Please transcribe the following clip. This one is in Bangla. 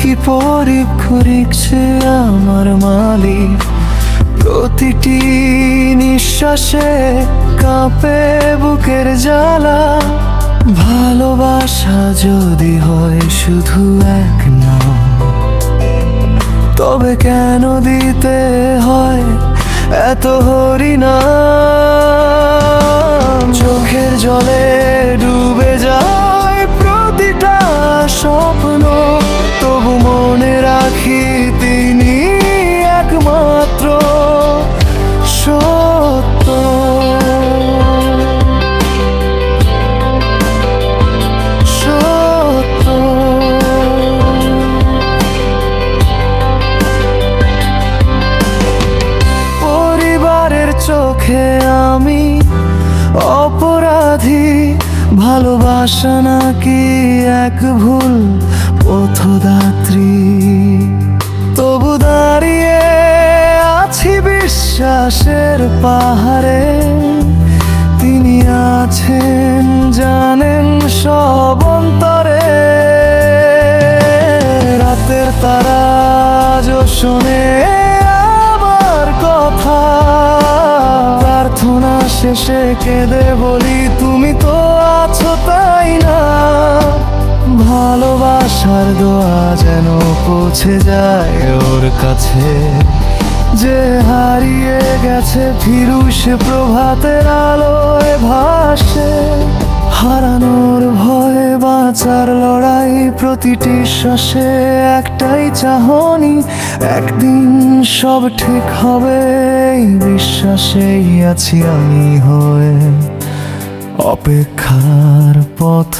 কি পরীক্ষ রিক্সে আমার মালিক। প্রতিটি নিঃশ্বাসে কাঁপে বুকের জ্বালা। ভালোবাসা যদি হয় শুধু এক নাম। তবে কেন দিতে হয় এত হরিণা চোখের জলে ভালোবাসা নাকি এক ভুল পথদাত্রী? তবু দাঁড়িয়ে আছি বিশ্বাসের পাহাড়ে। তিনি আছেন, জানেন সব অন্তরে। রাতের তারা শোনে। শেষে কেঁদে বলি, তুমি তো আছো তাই না? ভালোবাসার দোয়া যেন পৌঁছে যায় ওর কাছে। যে হারিয়ে গেছে ফিরু সে প্রভাতের আলোয় ভাসে। হারানোর ভয়ে বাঁচার লড়াই প্রতিটি শ্বাসে একটাই চাহনি। একদিন সব ঠিক হবে। এই বিশ্বাসেই আছি আমি হয়ে। অপেক্ষার পথ